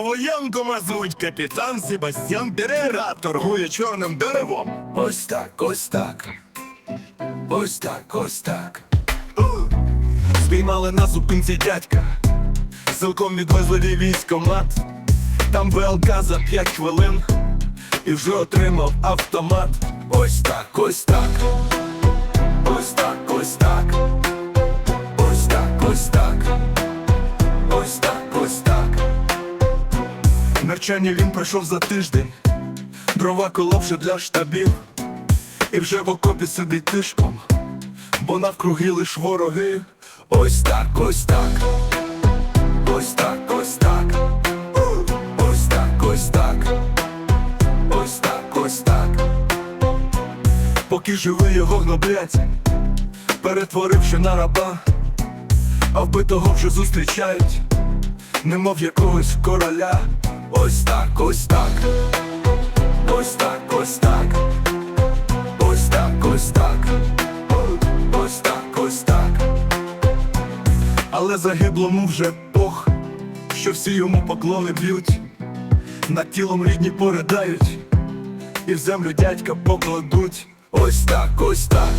Воєнкома звуть капітан Себастьян Перера, торгує чорним деревом. Ось так, ось так. Ось так, ось так. Спіймали на зупинці дядька, силком відвезли військомат. Там ВЛК за п'ять хвилин і вже отримав автомат. Ось так, ось так. Навчання він пройшов за тиждень, дрова колов вже для штабів, і вже в окопі сидить тишком, бо навкруги лиш вороги. Ось так, ось так. Ось так, ось так. Ось так, ось так. Ось так, ось так. Поки живий його гноблять, перетворивши на раба, а вбитого вже зустрічають, немов якогось короля. Ось так, ось так. Ось так, ось так. Ось так, ось так. Ось так, ось так. Але загиблому вже Бог, що всі йому поклони б'ють, над тілом рідні поридають, і в землю дядька покладуть. Ось так, ось так.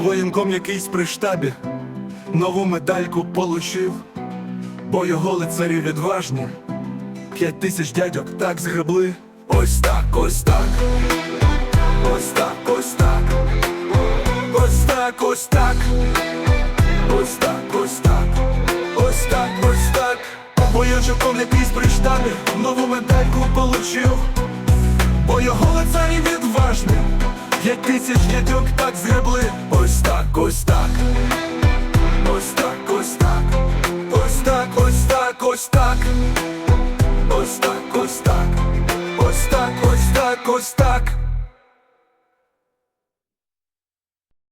Воєнком якийсь при штабі нову медальку получив, бо його лицарі відважні, п'ять тисяч дядьок так згребли. Ось так, ось так. Ось так, ось так. Ось так, ось так. Ось так, ось так. Ось так, ось так. Воєнком якийсь при штабі нову медальку получив, бо його лицарі відважні, п'ять тисяч дядьок так згребли. Ось так, ось так. Ось так, ось так. Ось так, ось так.